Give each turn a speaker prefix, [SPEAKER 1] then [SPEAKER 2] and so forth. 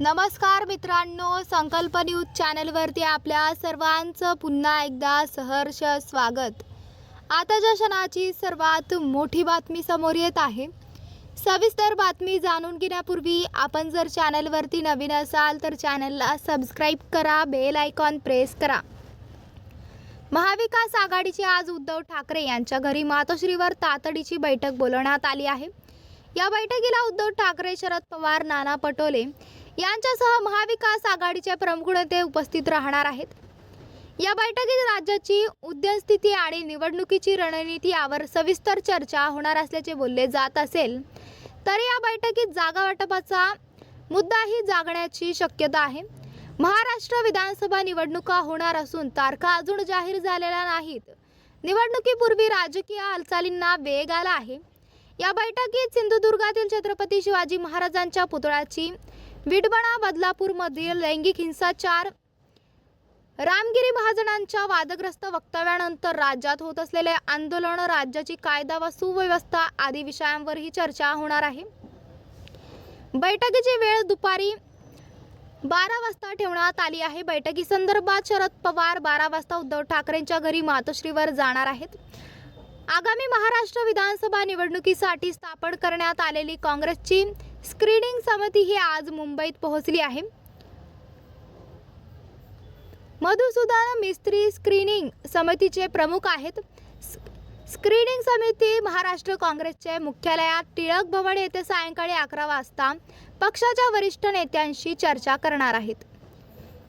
[SPEAKER 1] नमस्कार मित्रांनो संकल्प न्यूज चॅनलवरती आपल्या सर्वांचं पुन्हा एकदा सहर्ष स्वागत. आताच्या क्षणाची सर्वात मोठी बातमी समोर येत आहे सविस्तर बातमी जाणून घेण्यापूर्वी आपण जर चॅनलवरती नवीन असाल तर चॅनलला सबस्क्राईब करा बेल आयकॉन प्रेस करा. महाविकास आघाडीचे आज उद्धव ठाकरे यांच्या घरी मातोश्रीवर तातडीची बैठक बोलवण्यात आली आहे. या बैठकीला उद्धव ठाकरे शरद पवार नाना पटोले यांच्यासह महाविकास आघाडीचे प्रमुख नेते उपस्थित राहणार आहेत. या बैठकीत राज्याची उद्यमस्थिती आणि निवडणुकीची रणनीती यावर सविस्तर चर्चा होणार असल्याचे बोलले जात असेल तर या बैठकीत जागा वाटपाचा मुद्दाही जागण्याची शक्यता आहे. महाराष्ट्र विधानसभा निवडणुका होणार असून तारखा अजून जाहीर झालेल्या नाहीत. निवडणुकीपूर्वी राजकीय हालचालींना वेग आला आहे. या बैठकीत सिंधुदुर्गातील छत्रपती शिवाजी महाराजांच्या पुतळ्याची विडबणा बदलापूरमधील लैंगिक हिंसाचार. रामगिरी महाजनांच्या वादग्रस्त वक्तव्यानंतर राज्यात होत असलेले आंदोलन राज्याची कायदा व सुव्यवस्था आदी विषयांवरही चर्चा होणार आहे. बैठकीची वेळ दुपारी बारा वाजता ठेवण्यात आली आहे. बैठकीसंदर्भात शरद पवार बारा वाजता उद्धव ठाकरेंच्या घरी मातोश्रीवर जाणार आहेत. आगामी महाराष्ट्र विधानसभा निवडणुकीसाठी स्थापन करण्यात आलेली काँग्रेसची स्क्रीनिंग समिती ही आज मुंबईत पोहोचली आहे. मधुसूदन मिस्त्री स्क्रीनिंग समितीचे प्रमुख आहेत. स्क्रीनिंग समिती महाराष्ट्र काँग्रेसचे मुख्यालयात टिळक भवन येथे सायंकाळी अकरा वाजता पक्षाच्या वरिष्ठ नेत्यांशी चर्चा करणार आहेत.